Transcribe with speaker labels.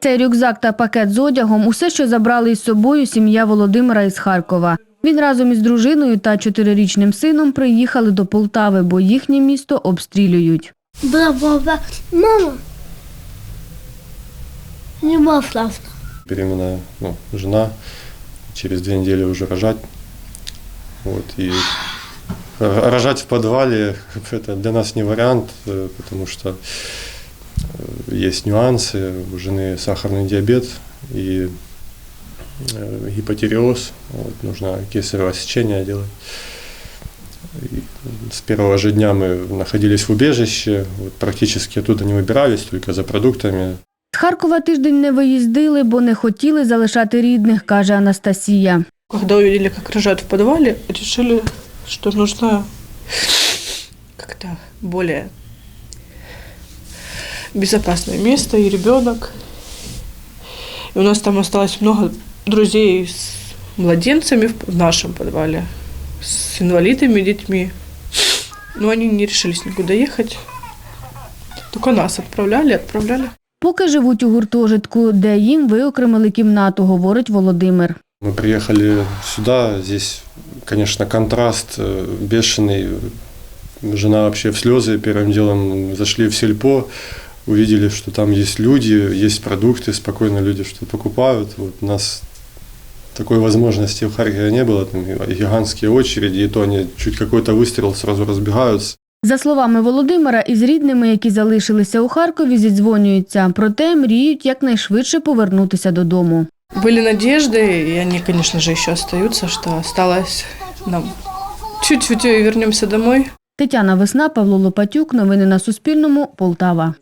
Speaker 1: Цей рюкзак та пакет з одягом усе, що забрали із собою сім'я Володимира із Харкова. Він разом із дружиною та чотирирічним сином приїхали до Полтави, бо їхнє місто обстрілюють.
Speaker 2: Браво, мама. Любовь Славна.
Speaker 3: беременная ну, жена, через две недели уже рожать. Вот, и р- рожать в подвале это для нас не вариант, э, потому что э, есть нюансы. У жены сахарный диабет и э, гипотереоз. Вот, нужно кесарево сечение делать. И с первого же дня мы находились в убежище, вот, практически оттуда не выбирались, только за продуктами.
Speaker 1: З Харкова тиждень не виїздили, бо не хотіли залишати рідних, каже Анастасія.
Speaker 4: Когда увидели, как рожают в подвале, решили, что нужно как-то более безопасное место и ребенок. И у нас там осталось много друзей с младенцами в в нашем подвале, с инвалидами, детьми. Но они не решились никуда ехать. Только нас отправляли, отправляли.
Speaker 1: Поки живуть у гуртожитку, де їм виокремили кімнату, говорить Володимир.
Speaker 3: Мы приехали сюда, здесь, конечно, контраст э, бешеный. Жена вообще в слезы первым делом зашли в сельпо, увидели, что там есть люди, есть продукты, спокойно люди что покупают. Вот у нас такой возможности в Харькове не было, там и гигантские очереди, и то они чуть какой-то выстрел сразу разбегаются.
Speaker 1: За словами Володимира, із рідними, які залишилися у Харкові, зідзвонюються, проте мріють якнайшвидше повернутися додому.
Speaker 4: Были надежды, и они, конечно же, еще остаются, что осталось нам чуть-чуть и вернемся домой.
Speaker 1: Тетяна Весна, Павло Лопатюк. Новини на Суспільному. Полтава.